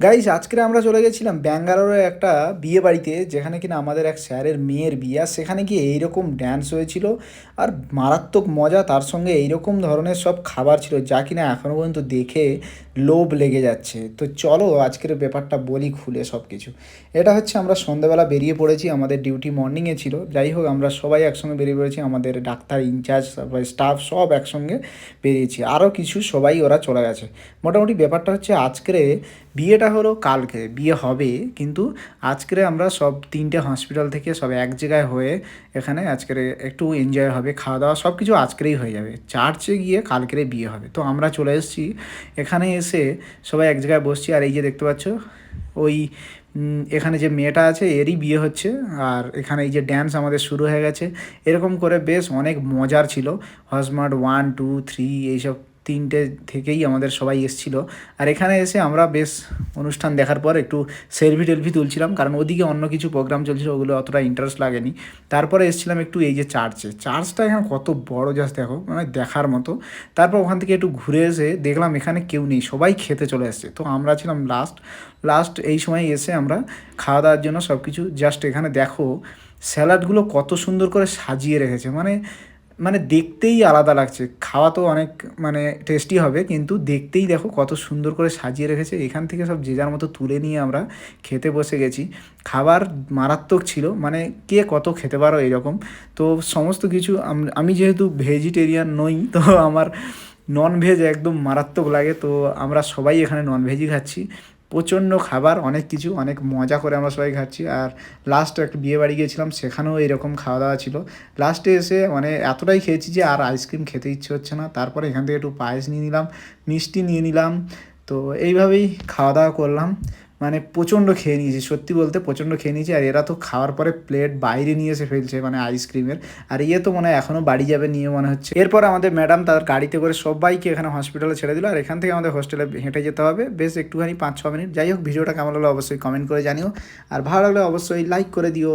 Guys আজকে আমরা চলে গেছিলাম ব্যাঙ্গালোরের একটা বিয়ে বাড়িতে, যেখানে কিনা আমাদের এক স্যারের মেয়ের বিয়ে। আর সেখানে গিয়ে এইরকম ড্যান্স হয়েছিল, আর মারাত্মক মজা, তার সঙ্গে এইরকম ধরনের সব খাবার ছিল, যা কিনা এখনও পর্যন্ত দেখে লোভ লেগে যাচ্ছে। তো চলো আজকের ব্যাপারটা বলি খুলে সব কিছু এটা হচ্ছে আমরা সন্ধ্যাবেলা বেরিয়ে পড়েছি, আমাদের ডিউটি মর্নিংয়ে ছিল। যাই হোক, আমরা সবাই একসঙ্গে বেরিয়ে পড়েছি, আমাদের ডাক্তার ইনচার্জ তারপরে স্টাফ সব একসঙ্গে বেরিয়েছি। আরও কিছু সবাই ওরা চলে গেছে। মোটামুটি ব্যাপারটা হচ্ছে আজকের বিয়েটা হলো কালকে, বিয়ে হবে, কিন্তু আজকের আমরা সব তিনটে হসপিটাল থেকে সব এক জায়গায় হয়ে এখানে আজকের একটু এনজয় হবে, খাওয়া দাওয়া সব কিছু আজকেরই হয়ে যাবে। চার্চে গিয়ে কালকেরে বিয়ে হবে। তো আমরা চলে এসেছি, এখানে এসে সবাই এক জায়গায় বসছি, আর এই যে দেখতে পাচ্ছ, ওই এখানে যে মেয়েটা আছে, এরই বিয়ে হচ্ছে, আর এখানে এই যে ড্যান্স আমাদের শুরু হয়ে গেছে। এরকম করে বেশ অনেক মজার ছিল। হসমার্ট ওয়ান টু থ্রি এইসব তিনটে থেকেই আমাদের সবাই এসছিল। আর এখানে এসে আমরা বেশ অনুষ্ঠান দেখার পর একটু সেলফি টেলফি তুলছিলাম, কারণ ওদিকে অন্য কিছু প্রোগ্রাম চলছিল, ওগুলো অতটা ইন্টারেস্ট লাগেনি। তারপরে এসেছিলাম একটু এই যে চার্চে চার্চটা এখানে কত বড় জাস্ট দেখো মানে দেখার মতো। তারপর ওখান থেকে একটু ঘুরে এসে দেখলাম এখানে কেউ নেই, সবাই খেতে চলে এসছে। তো আমরা ছিলাম লাস্ট লাস্ট এই সময় এসে আমরা খাওয়া দাওয়ার জন্য সব কিছু জাস্ট এখানে দেখো। স্যালাডগুলো কত সুন্দর করে সাজিয়ে রেখেছে। মানে মানে দেখতেই আলাদা লাগছে। খাওয়া তো অনেক মানে টেস্টি হবে, কিন্তু দেখতেই দেখো কত সুন্দর করে সাজিয়ে রেখেছে। এখান থেকে সব যে যার মতো তুলে নিয়ে আমরা খেতে বসে গেছি। খাবার মারাত্মক ছিল মানে কে কত খেতে পারো এরকম। তো সমস্ত কিছু আমি যেহেতু ভেজিটেরিয়ান নই, তো আমার নন ভেজ একদম মারাত্মক লাগে। তো আমরা সবাই এখানে নন ভেজই খাচ্ছি। প্রচণ্ড খাবার, অনেক কিছু, অনেক মজা করে আমরা সবাই খাচ্ছি। আর লাস্ট একটা বিয়ে বাড়ি গিয়েছিলাম, সেখানেও এরকম খাওয়া দাওয়া ছিল। লাস্টে এসে মানে এতটাই খেয়েছি যে আর আইসক্রিম খেতে ইচ্ছে হচ্ছে না। তারপরে এখান থেকে একটু পায়েস নিয়ে নিলাম, মিষ্টি নিয়ে নিলাম। তো এইভাবেই খাওয়া দাওয়া করলাম। মানে প্রচণ্ড খেয়ে নিয়েছি, সত্যি বলতে প্রচণ্ড খেয়ে নিয়েছি। আর এরা তো খাওয়ার পরে প্লেট বাইরে নিয়ে এসে ফেলছে মানে আইসক্রিমের। আর ইয়ে তো মনে হয় এখনও বাড়ি যাবে নিয়ে মনে হচ্ছে। এরপর আমাদের ম্যাডাম তার গাড়িতে করে সবাইকে এখানে হসপিটালে ছেড়ে দিল। আর এখান থেকে আমাদের হোস্টেলে হেঁটে যেতে হবে। বেশ একটুখানি পাঁচ ছ মিনিট। যাই হোক, ভিডিওটা কেমন লাগল অবশ্যই কমেন্ট করে জানিও। আর ভালো লাগলে অবশ্যই লাইক করে দিও।